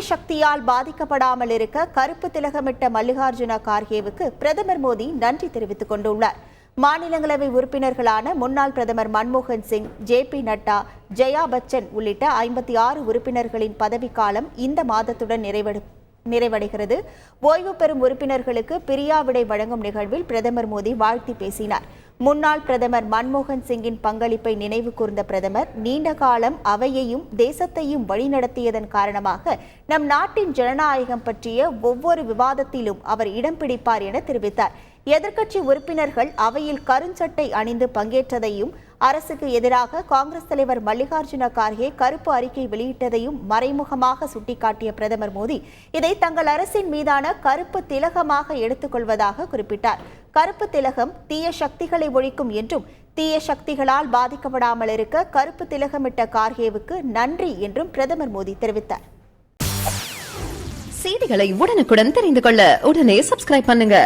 சக்தியால் பாதிக்கப்படாமல் இருக்க கருப்பு திலகமிட்ட மல்லிகார்ஜுன கார்கேவுக்கு பிரதமர் மோடி நன்றி தெரிவித்துக் கொண்டுள்ளார். மாநிலங்களவை உறுப்பினர்களான முன்னாள் பிரதமர் மன்மோகன் சிங் ஜே பி நட்டா ஜெயா பச்சன் உள்ளிட்ட ஐம்பத்தி ஆறு உறுப்பினர்களின் பதவிக்காலம் இந்த மாதத்துடன் நிறைவடை நிறைவடைகிறது. ஓய்வு பெறும் உறுப்பினர்களுக்கு பிரியாவிடை வழங்கும் நிகழ்வில் பிரதமர் மோடி வாழ்த்தி பேசினார். முன்னாள் பிரதமர் மன்மோகன் சிங்கின் பங்களிப்பை நினைவு கூர்ந்த பிரதமர் நீண்ட காலம் அவையையும் தேசத்தையும் வழிநடத்தியதன் காரணமாக நம் நாட்டின் ஜனநாயகம் பற்றிய ஒவ்வொரு விவாதத்திலும் அவர் இடம் பிடிப்பார் என தெரிவித்தார். எதிர்க்கட்சி உறுப்பினர்கள் அவையில் கருஞ்சட்டை அணிந்து பங்கேற்றதையும் அரசுக்கு எதிராக காங்கிரஸ் தலைவர் மல்லிகார்ஜுன கார்கே கருப்பு அறிக்கை வெளியிட்டதையும் மறைமுகமாக சுட்டிக்காட்டிய பிரதமர் மோடி இதை தங்கள் அரசின் மீதான கருப்பு திலகமாக எடுத்துக்கொள்வதாக குறிப்பிட்டார். கருப்பு திலகம் தீய சக்திகளை ஒழிக்கும் என்றும் தீய சக்திகளால் பாதிக்கப்படாமல் இருக்க கருப்பு திலகமிட்ட கார்கேவுக்கு நன்றி என்றும் பிரதமர் மோடி தெரிவித்தார். செய்திகளை உடனுக்குடன் தெரிந்து கொள்ள உடனே சப்ஸ்கிரைப் பண்ணுங்க.